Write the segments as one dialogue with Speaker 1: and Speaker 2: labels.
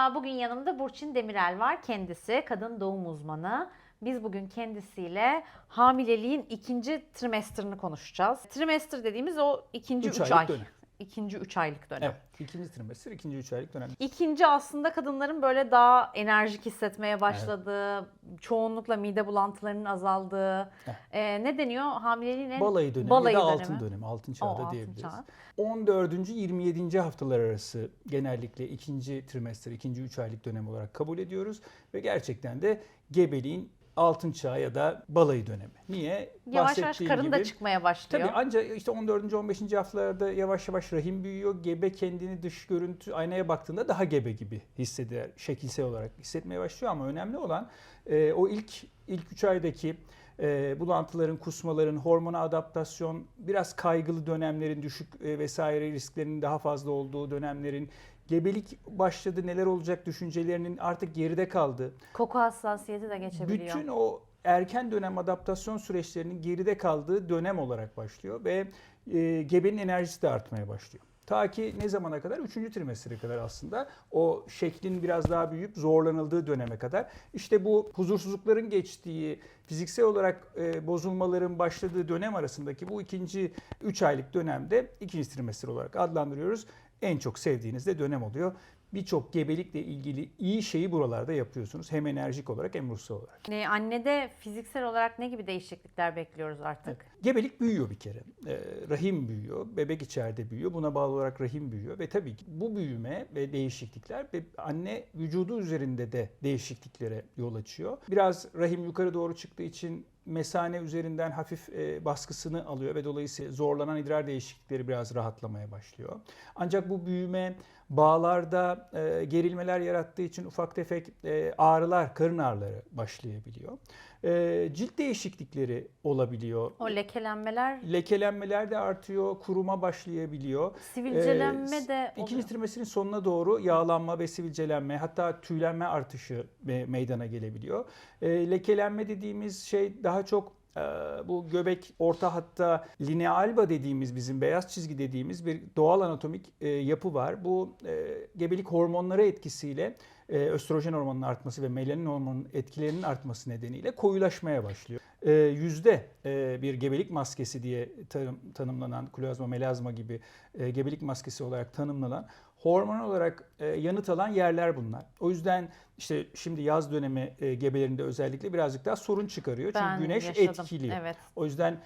Speaker 1: Merhaba, bugün yanımda Burçin Demirel var. Kendisi kadın doğum uzmanı. Biz bugün kendisiyle hamileliğin ikinci trimestrini konuşacağız. Trimester dediğimiz o ikinci
Speaker 2: Üç
Speaker 1: üç, ay.
Speaker 2: dönem.
Speaker 1: İkinci üç aylık dönem.
Speaker 2: Evet. İkinci trimester, ikinci üç aylık dönem.
Speaker 1: İkinci aslında kadınların böyle daha enerjik hissetmeye başladığı, çoğunlukla mide bulantılarının azaldığı,
Speaker 2: Evet.
Speaker 1: e, ne deniyor hamileliğin en...
Speaker 2: Balayı dönemi
Speaker 1: Balayı
Speaker 2: ya da
Speaker 1: dönemi.
Speaker 2: altın dönemi, altın çağda
Speaker 1: altın
Speaker 2: diyebiliriz.
Speaker 1: çağı.
Speaker 2: 14. 27. haftalar arası genellikle ikinci trimester, ikinci üç aylık dönem olarak kabul ediyoruz. Ve gerçekten de gebeliğin altın çağı ya da balayı dönemi. Niye?
Speaker 1: Yavaş yavaş karın da
Speaker 2: gibi-
Speaker 1: çıkmaya başlıyor.
Speaker 2: Tabii ancak işte 14. 15. haftalarda yavaş yavaş rahim büyüyor. Gebe kendini dış görüntü aynaya baktığında daha gebe gibi hisseder. Şekilsel olarak hissetmeye başlıyor ama önemli olan e, o ilk ilk 3 aydaki e, bulantıların, kusmaların, hormona adaptasyon, biraz kaygılı dönemlerin, düşük e, vesaire risklerinin daha fazla olduğu dönemlerin gebelik başladı neler olacak düşüncelerinin artık geride kaldığı,
Speaker 1: Koku hassasiyeti de geçebiliyor.
Speaker 2: bütün o erken dönem adaptasyon süreçlerinin geride kaldığı dönem olarak başlıyor ve e, gebenin enerjisi de artmaya başlıyor. Ta ki ne zamana kadar? Üçüncü trimestre kadar aslında o şeklin biraz daha büyüyüp zorlanıldığı döneme kadar. İşte bu huzursuzlukların geçtiği, fiziksel olarak e, bozulmaların başladığı dönem arasındaki bu ikinci 3 aylık dönemde ikinci trimestre olarak adlandırıyoruz. En çok sevdiğiniz de dönem oluyor. Birçok gebelikle ilgili iyi şeyi buralarda yapıyorsunuz. Hem enerjik olarak hem ruhsal olarak.
Speaker 1: Ne, annede fiziksel olarak ne gibi değişiklikler bekliyoruz artık?
Speaker 2: Gebelik büyüyor bir kere. Ee, rahim büyüyor, bebek içeride büyüyor. Buna bağlı olarak rahim büyüyor ve tabii ki bu büyüme ve değişiklikler ve anne vücudu üzerinde de değişikliklere yol açıyor. Biraz rahim yukarı doğru çıktığı için mesane üzerinden hafif e, baskısını alıyor ve dolayısıyla zorlanan idrar değişiklikleri biraz rahatlamaya başlıyor. Ancak bu büyüme bağlarda e, gerilmeler yarattığı için ufak tefek e, ağrılar, karın ağrıları başlayabiliyor. E, cilt değişiklikleri olabiliyor.
Speaker 1: O lekelenmeler,
Speaker 2: Lekelenmeler de artıyor, kuruma başlayabiliyor.
Speaker 1: sivilcelenme
Speaker 2: Ee,
Speaker 1: de
Speaker 2: İkinci
Speaker 1: oluyor.
Speaker 2: trimestrin sonuna doğru yağlanma ve sivilcelenme hatta tüylenme artışı me- meydana gelebiliyor. Ee, lekelenme dediğimiz şey daha çok e, bu göbek orta hatta linea alba dediğimiz bizim beyaz çizgi dediğimiz bir doğal anatomik e, yapı var. Bu e, gebelik hormonları etkisiyle e, östrojen hormonunun artması ve melanin hormonunun etkilerinin artması nedeniyle koyulaşmaya başlıyor. E, yüzde e, bir gebelik maskesi diye tanım- tanımlanan klozma, melazma gibi e, gebelik maskesi olarak tanımlanan hormon olarak e, yanıt alan yerler bunlar. O yüzden işte şimdi yaz dönemi e, gebelerinde özellikle birazcık daha sorun çıkarıyor. Çünkü
Speaker 1: Ben
Speaker 2: güneş
Speaker 1: yaşadım.
Speaker 2: etkiliyor.
Speaker 1: Evet.
Speaker 2: O yüzden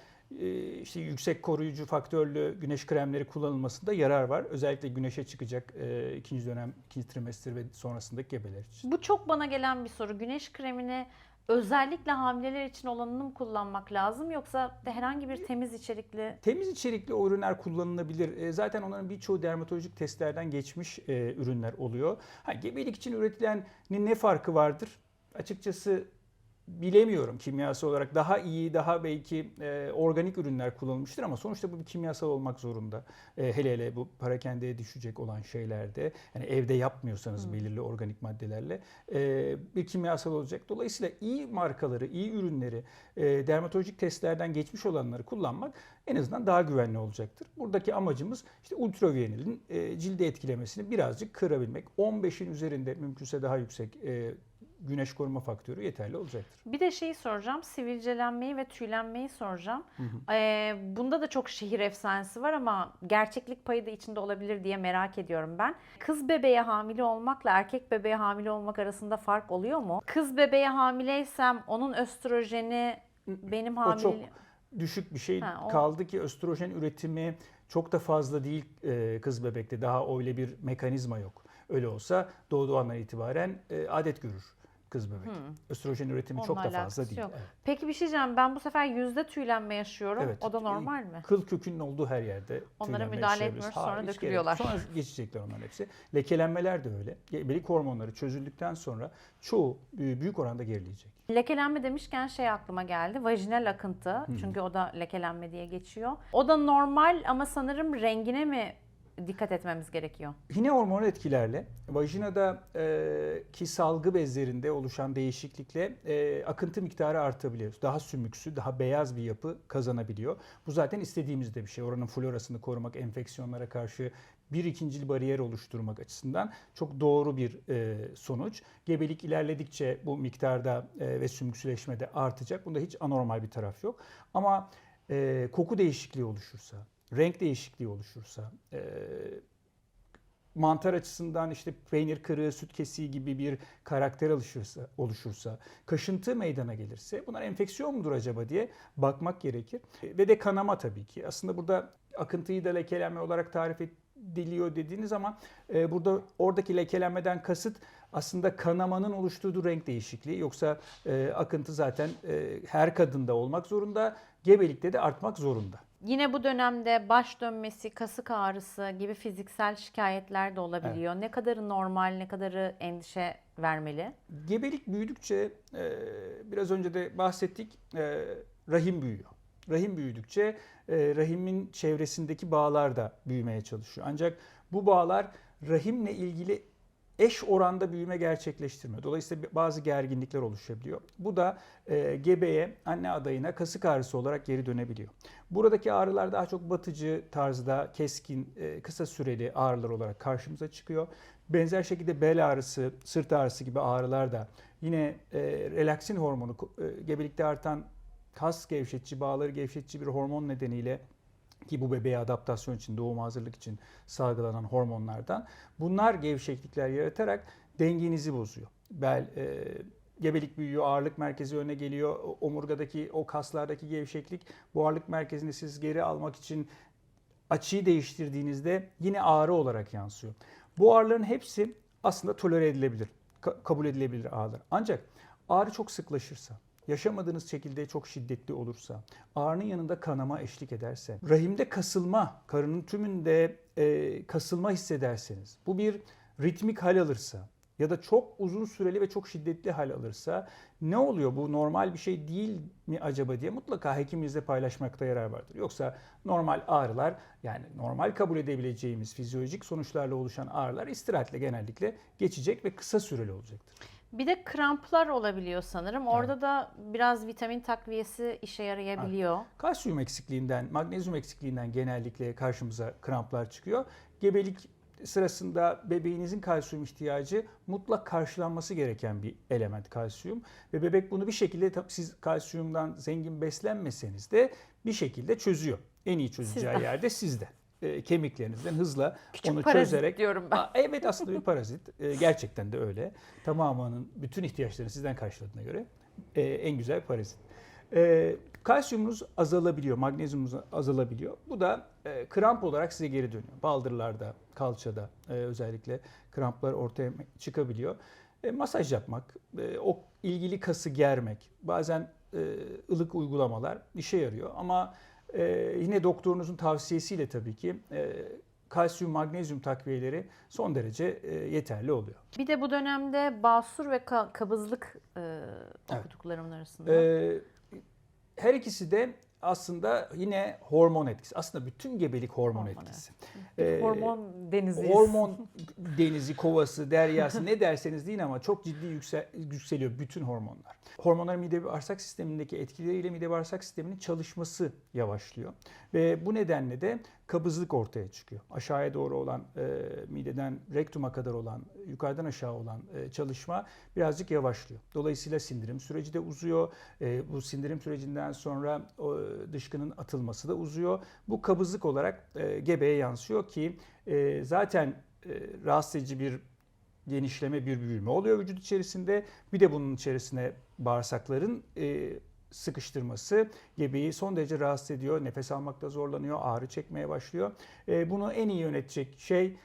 Speaker 2: işte yüksek koruyucu faktörlü güneş kremleri kullanılmasında yarar var. Özellikle güneşe çıkacak e, ikinci dönem, ikinci trimester ve sonrasındaki gebeler için.
Speaker 1: Bu çok bana gelen bir soru. Güneş kremini özellikle hamileler için olanını mı kullanmak lazım yoksa herhangi bir temiz içerikli
Speaker 2: Temiz içerikli o ürünler kullanılabilir. E, Zaten onların birçoğu dermatolojik testlerden geçmiş e, ürünler oluyor. Ha, gebelik için üretilenin ne farkı vardır? Açıkçası bilemiyorum kimyasal olarak. Daha iyi, daha belki e, organik ürünler kullanılmıştır ama sonuçta bu bir kimyasal olmak zorunda. E, hele hele bu parakendeye düşecek olan şeylerde. Yani evde yapmıyorsanız belirli organik maddelerle e, bir kimyasal olacak. Dolayısıyla iyi markaları, iyi ürünleri, e, dermatolojik testlerden geçmiş olanları kullanmak en azından daha güvenli olacaktır. Buradaki amacımız işte ultraviyonelin e, cilde etkilemesini birazcık kırabilmek. 15'in üzerinde mümkünse daha yüksek e, güneş koruma faktörü yeterli olacaktır.
Speaker 1: Bir de şeyi soracağım. Sivilcelenmeyi ve tüylenmeyi soracağım. Ee, bunda da çok şehir efsanesi var ama gerçeklik payı da içinde olabilir diye merak ediyorum ben. Kız bebeğe hamile olmakla erkek bebeğe hamile olmak arasında fark oluyor mu? Kız bebeğe hamileysem onun östrojeni benim
Speaker 2: O çok
Speaker 1: hamile...
Speaker 2: düşük bir şey
Speaker 1: Ha, o-
Speaker 2: kaldı ki östrojen üretimi çok da fazla değil e, kız bebekte. Daha öyle bir mekanizma yok. Öyle olsa doğduğu andan itibaren e, adet görür kız bebek. Östrojen üretimi çok
Speaker 1: Onunla
Speaker 2: da fazla değil.
Speaker 1: yok.
Speaker 2: Evet.
Speaker 1: Peki bir şey diyeceğim. Ben bu sefer yüzde tüylenme yaşıyorum.
Speaker 2: Evet.
Speaker 1: O da normal mi?
Speaker 2: Kıl kökünün olduğu her yerde
Speaker 1: Onlara müdahale etmiyoruz, sonra
Speaker 2: gerek
Speaker 1: dökülüyorlar.
Speaker 2: Sonra geçecekler onların hepsi. Lekelenmeler de öyle. Gebelik hormonları çözüldükten sonra çoğu e, büyük oranda gerileyecek.
Speaker 1: Lekelenme demişken şey aklıma geldi. Vajinal akıntı. Çünkü o da lekelenme diye geçiyor. O da normal ama sanırım rengine mi dikkat etmemiz gerekiyor?
Speaker 2: Yine hormonal etkilerle vajinada e, ki salgı bezlerinde oluşan değişiklikle e, akıntı miktarı artabiliyor. Daha sümüksü, daha beyaz bir yapı kazanabiliyor. Bu zaten istediğimiz de bir şey. Oranın florasını korumak, enfeksiyonlara karşı bir ikincil bariyer oluşturmak açısından çok doğru bir e, sonuç. Gebelik ilerledikçe bu miktarda e, ve sümüksüleşme de artacak. Bunda hiç anormal bir taraf yok. Ama e, koku değişikliği oluşursa, renk değişikliği oluşursa, e, mantar açısından işte peynir kırığı, süt kesiği gibi bir karakter oluşursa, oluşursa, kaşıntı meydana gelirse bunlar enfeksiyon mudur acaba diye bakmak gerekir. Ve de kanama tabii ki. Aslında burada akıntıyı da lekelenme olarak tarif ediliyor dediğiniz zaman e, burada oradaki lekelenmeden kasıt aslında kanamanın oluşturduğu renk değişikliği. Yoksa e, akıntı zaten e, her kadında olmak zorunda, gebelikte de artmak zorunda.
Speaker 1: Yine bu dönemde baş dönmesi, kasık ağrısı gibi fiziksel şikayetler de olabiliyor. Ne kadarı normal, ne kadarı endişe vermeli?
Speaker 2: Gebelik büyüdükçe e, biraz önce de bahsettik e, rahim büyüyor. Rahim büyüdükçe e, rahimin çevresindeki bağlar da büyümeye çalışıyor. Ancak bu bağlar rahimle ilgili eş oranda büyüme gerçekleştirmiyor. Dolayısıyla bazı gerginlikler oluşabiliyor. Bu da e, gebeye, anne adayına kasık ağrısı olarak geri dönebiliyor. Buradaki ağrılar daha çok batıcı tarzda keskin, e, kısa süreli ağrılar olarak karşımıza çıkıyor. Benzer şekilde bel ağrısı, sırt ağrısı gibi ağrılar da yine e, relaksin hormonu, e, gebelikte artan kas gevşetici, bağları gevşetici bir hormon nedeniyle ki bu bebeğe adaptasyon için, doğum hazırlık için salgılanan hormonlardan. Bunlar gevşeklikler yaratarak dengenizi bozuyor. Bel, e, gebelik büyüyor, ağırlık merkezi öne geliyor. Omurgadaki, o kaslardaki gevşeklik bu ağırlık merkezini siz geri almak için açıyı değiştirdiğinizde yine ağrı olarak yansıyor. Bu ağrıların hepsi aslında tolere edilebilir, ka- kabul edilebilir ağrılar. Ancak ağrı çok sıklaşırsa, yaşamadığınız şekilde çok şiddetli olursa, ağrının yanında kanama eşlik ederse, rahimde kasılma, karının tümünde e, kasılma hissederseniz, bu bir ritmik hal alırsa ya da çok uzun süreli ve çok şiddetli hal alırsa ne oluyor bu normal bir şey değil mi acaba diye mutlaka hekiminizle paylaşmakta yarar vardır. Yoksa normal ağrılar yani normal kabul edebileceğimiz fizyolojik sonuçlarla oluşan ağrılar istirahatle genellikle geçecek ve kısa süreli olacaktır.
Speaker 1: Bir de kramplar olabiliyor sanırım. Orada da biraz vitamin takviyesi işe yarayabiliyor.
Speaker 2: Kalsiyum eksikliğinden, magnezyum eksikliğinden genellikle karşımıza kramplar çıkıyor. Gebelik sırasında bebeğinizin kalsiyum ihtiyacı mutlak karşılanması gereken bir element kalsiyum. Ve bebek bunu bir şekilde siz kalsiyumdan zengin beslenmeseniz de bir şekilde çözüyor. En iyi çözeceği
Speaker 1: Sizden.
Speaker 2: yerde sizde. E, kemiklerinizden hızla
Speaker 1: Küçük
Speaker 2: onu
Speaker 1: parazit
Speaker 2: çözerek
Speaker 1: diyorum ben.
Speaker 2: Aa, Evet aslında bir parazit. Ee, Gerçekten de öyle. Tamamının bütün ihtiyaçlarını sizden karşıladığına göre e, en güzel parazit. Ee, Kalsiyumunuz azalabiliyor, magnezyumunuz azalabiliyor. Bu da e, kramp olarak size geri dönüyor. Baldırlarda, kalçada e, özellikle kramplar ortaya çıkabiliyor. E, Masaj yapmak, e, o ilgili kası germek, bazen e, ılık uygulamalar işe yarıyor. Ama e, yine doktorunuzun tavsiyesiyle tabii ki e, kalsiyum, magnezyum takviyeleri son derece e, yeterli oluyor.
Speaker 1: Bir de bu dönemde basur ve ka- kabızlık e, okuduklarımın arasında.
Speaker 2: Ee, her ikisi de aslında yine hormon etkisi. Aslında bütün gebelik hormon,
Speaker 1: Hormon,
Speaker 2: etkisi.
Speaker 1: Bir
Speaker 2: Ee,
Speaker 1: hormon deniziyiz.
Speaker 2: Hormon denizi, kovası, deryası ne derseniz deyin ama çok ciddi yüksel, yükseliyor bütün hormonlar. Hormonlar mide bağırsak sistemindeki etkileriyle mide bağırsak sisteminin çalışması yavaşlıyor. Ve bu nedenle de kabızlık ortaya çıkıyor. Aşağıya doğru olan e, mideden rektuma kadar olan, yukarıdan aşağı olan e, çalışma birazcık yavaşlıyor. Dolayısıyla sindirim süreci de uzuyor. E, bu sindirim sürecinden sonra o, dışkının atılması da uzuyor. Bu kabızlık olarak e, gebeye yansıyor ki e, zaten e, rahatsız edici bir genişleme, bir büyüme oluyor vücut içerisinde. Bir de bunun içerisine bağırsakların e, sıkıştırması gebeyi son derece rahatsız ediyor. Nefes almakta zorlanıyor, ağrı çekmeye başlıyor. E, bunu en iyi yönetecek şey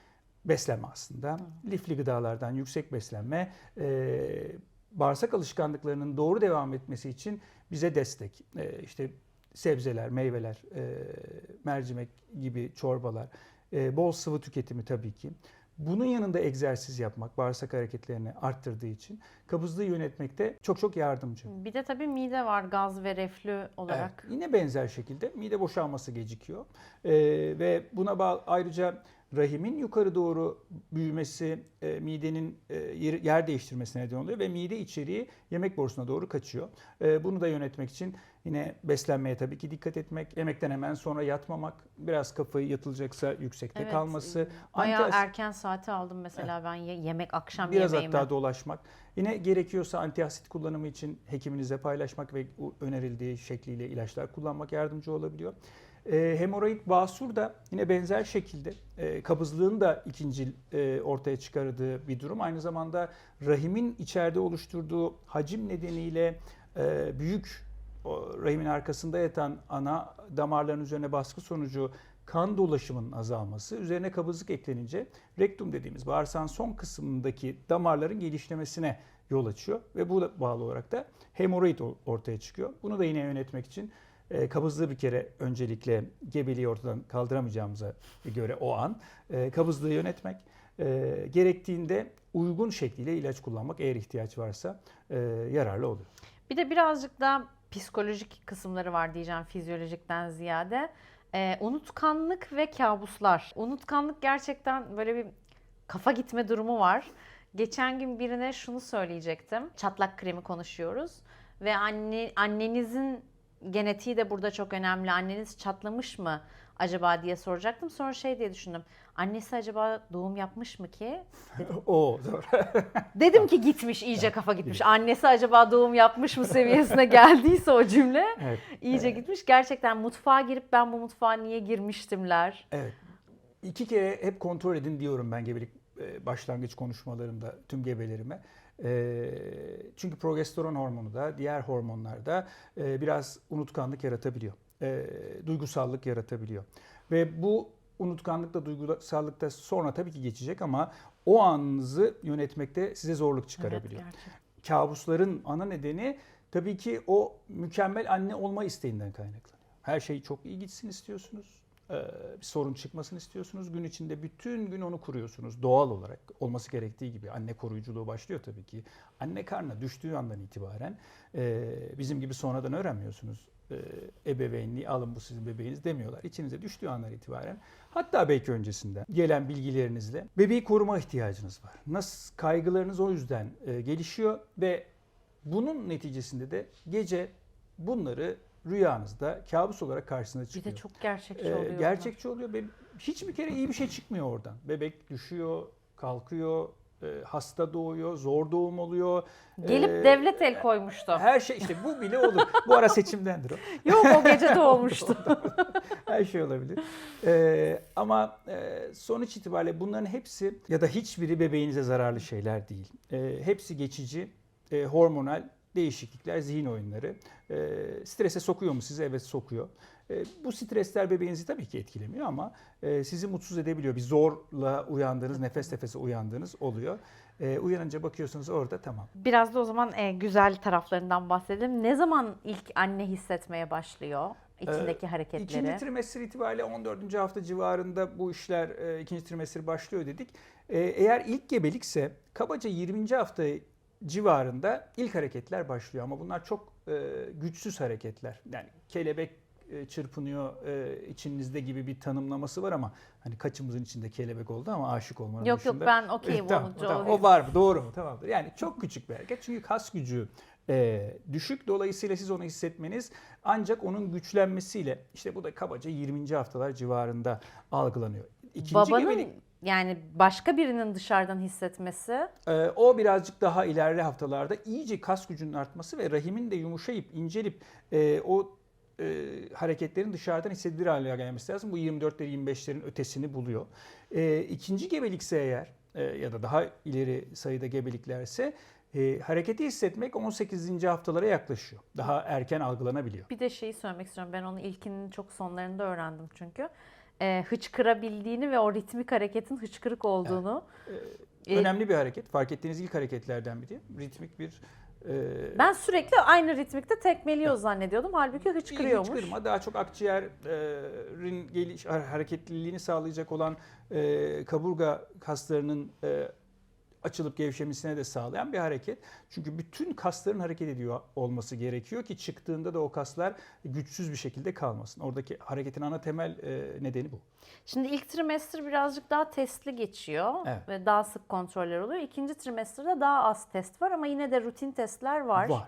Speaker 2: beslenme aslında. Lifli gıdalardan yüksek beslenme, e, bağırsak alışkanlıklarının doğru devam etmesi için bize destek. E, işte sebzeler, meyveler, e, mercimek gibi çorbalar, e, bol sıvı tüketimi tabii ki. Bunun yanında egzersiz yapmak bağırsak hareketlerini arttırdığı için kabızlığı yönetmekte çok çok yardımcı.
Speaker 1: Bir de tabii mide var gaz ve reflü olarak.
Speaker 2: Evet, yine benzer şekilde mide boşalması gecikiyor. Ee, ve buna bağlı ayrıca rahimin yukarı doğru büyümesi e, midenin e, yer, yer değiştirmesine neden oluyor ve mide içeriği yemek borusuna doğru kaçıyor. E, bunu da yönetmek için yine beslenmeye tabii ki dikkat etmek, yemekten hemen sonra yatmamak, biraz kafayı yatılacaksa yüksekte
Speaker 1: Evet,
Speaker 2: kalması,
Speaker 1: Bayağı
Speaker 2: anti-
Speaker 1: erken saate aldım mesela ben ye- yemek akşam
Speaker 2: Biraz
Speaker 1: yemeğimi.
Speaker 2: hatta dolaşmak. Yine gerekiyorsa antiasit kullanımı için hekiminize paylaşmak ve önerildiği şekliyle ilaçlar kullanmak yardımcı olabiliyor. E, hemoroid basur da yine benzer şekilde e, kabızlığın da ikinci e, ortaya çıkardığı bir durum. Aynı zamanda rahimin içeride oluşturduğu hacim nedeniyle e, büyük o rahimin arkasında yatan ana damarların üzerine baskı sonucu kan dolaşımının azalması, üzerine kabızlık eklenince rektum dediğimiz bağırsağın son kısmındaki damarların genişlemesine yol açıyor ve bu bağlı olarak da hemoroid ortaya çıkıyor. Bunu da yine yönetmek için e, kabızlığı bir kere öncelikle gebeliği ortadan kaldıramayacağımıza göre o an e, kabızlığı yönetmek e, gerektiğinde uygun şekliyle ilaç kullanmak eğer ihtiyaç varsa e, yararlı olur.
Speaker 1: Bir de birazcık daha psikolojik kısımları var diyeceğim fizyolojikten ziyade. Ee, unutkanlık ve kabuslar. Unutkanlık gerçekten böyle bir kafa gitme durumu var. Geçen gün birine şunu söyleyecektim. Çatlak kremi konuşuyoruz ve anne annenizin genetiği de burada çok önemli. Anneniz çatlamış mı acaba diye soracaktım. Sonra şey diye düşündüm. Annesi acaba doğum yapmış mı ki?
Speaker 2: o zor.
Speaker 1: Dedim ki gitmiş iyice kafa gitmiş. Annesi acaba doğum yapmış mı seviyesine geldiyse o cümle
Speaker 2: evet.
Speaker 1: iyice
Speaker 2: Evet.
Speaker 1: gitmiş. Gerçekten mutfağa girip ben bu mutfağa niye girmiştimler.
Speaker 2: Evet. İki kere hep kontrol edin diyorum ben gebelik e, başlangıç konuşmalarımda tüm gebelerime. Çünkü progesteron hormonu da diğer hormonlar da biraz unutkanlık yaratabiliyor. Duygusallık yaratabiliyor. Ve bu unutkanlıkla duygusallık da sonra tabii ki geçecek ama o anınızı yönetmekte size zorluk çıkarabiliyor.
Speaker 1: Evet, gerçekten.
Speaker 2: kabusların ana nedeni tabii ki o mükemmel anne olma isteğinden kaynaklanıyor. Her şey çok iyi gitsin istiyorsunuz. Ee, Bir sorun çıkmasını istiyorsunuz. Gün içinde bütün gün onu kuruyorsunuz. Doğal olarak olması gerektiği gibi anne koruyuculuğu başlıyor tabii ki. Anne karnına düştüğü andan itibaren e, bizim gibi sonradan öğrenmiyorsunuz. E, Ebeveynliği alın bu sizin bebeğiniz demiyorlar. İçinize düştüğü andan itibaren hatta belki öncesinden gelen bilgilerinizle bebeği koruma ihtiyacınız var. Nasıl kaygılarınız o yüzden e, gelişiyor ve bunun neticesinde de gece bunları rüyanızda kabus olarak karşısına
Speaker 1: Bir
Speaker 2: çıkıyor.
Speaker 1: de çok gerçekçi
Speaker 2: Ee,
Speaker 1: oluyor.
Speaker 2: gerçekçi oluyor. Benim hiç bir kere iyi bir şey çıkmıyor oradan. Bebek düşüyor, kalkıyor, e, hasta doğuyor, zor doğum oluyor.
Speaker 1: Gelip
Speaker 2: Ee,
Speaker 1: devlet el koymuştu.
Speaker 2: Her şey işte bu bile olur. Bu ara seçimdendir o.
Speaker 1: Yok o gece de olmuştu.
Speaker 2: Her şey olabilir. Ee, ama e, sonuç itibariyle bunların hepsi ya da hiçbiri bebeğinize zararlı şeyler değil. Ee, hepsi geçici, e, hormonal değişiklikler, zihin oyunları. Ee, strese sokuyor mu sizi? Evet sokuyor. Ee, bu stresler bebeğinizi tabii ki etkilemiyor ama e, sizi mutsuz edebiliyor. Bir zorla uyandığınız, nefes nefese uyandığınız oluyor. Ee, uyanınca bakıyorsunuz orada tamam.
Speaker 1: Biraz da o zaman e, güzel taraflarından bahsedelim. Ne zaman ilk anne hissetmeye başlıyor içindeki hareketleri?
Speaker 2: İkinci trimester itibariyle 14. hafta civarında bu işler e, ikinci trimester başlıyor dedik. E, eğer ilk gebelikse kabaca 20. hafta civarında ilk hareketler başlıyor ama bunlar çok e, güçsüz hareketler. Yani kelebek e, çırpınıyor e, içinizde gibi bir tanımlaması var ama hani kaçımızın içinde kelebek oldu ama aşık olmanın
Speaker 1: Yok yok
Speaker 2: dışında.
Speaker 1: ben okeyim
Speaker 2: tamam,
Speaker 1: onu.
Speaker 2: tamam, o var mı? Doğru mu? Tamamdır. Yani çok küçük bir hareket. Çünkü kas gücü e, düşük. Dolayısıyla siz onu hissetmeniz ancak onun güçlenmesiyle işte bu da kabaca 20. haftalar civarında algılanıyor. İkinci
Speaker 1: Babanın
Speaker 2: gebelik
Speaker 1: yani başka birinin dışarıdan hissetmesi
Speaker 2: e, o birazcık daha ilerli haftalarda iyice kas gücünün artması ve rahimin de yumuşayıp incelip e, o e, hareketlerin dışarıdan hissedilir hale gelmesi lazım. Bu 24'leri 25'lerin ötesini buluyor. E, ikinci gebelikse eğer e, ya da daha ileri sayıda gebeliklerse e, hareketi hissetmek 18. haftalara yaklaşıyor. Daha erken algılanabiliyor.
Speaker 1: bir de şeyi söylemek istiyorum. Ben onu ilkinin çok sonlarında öğrendim çünkü. Ee, hıçkırabildiğini ve o ritmik hareketin hıçkırık olduğunu.
Speaker 2: E,
Speaker 1: E,
Speaker 2: önemli bir hareket. Fark ettiğiniz ilk hareketlerden biri. Ritmik bir e,
Speaker 1: Ben sürekli aynı ritmikte tekmeliyor zannediyordum. Halbuki hıçkırıyormuş.
Speaker 2: hıçkırma daha çok akciğerin geliş hareketliliğini sağlayacak olan e, kaburga kaslarının e, açılıp gevşemesine de sağlayan bir hareket. Çünkü bütün kasların hareket ediyor olması gerekiyor ki çıktığında da o kaslar güçsüz bir şekilde kalmasın. Oradaki hareketin ana temel e, nedeni bu.
Speaker 1: Şimdi ilk trimester birazcık daha testli geçiyor
Speaker 2: Evet.
Speaker 1: ve daha sık kontroller oluyor. İkinci trimesterda daha az test var ama yine de rutin testler var.
Speaker 2: Var.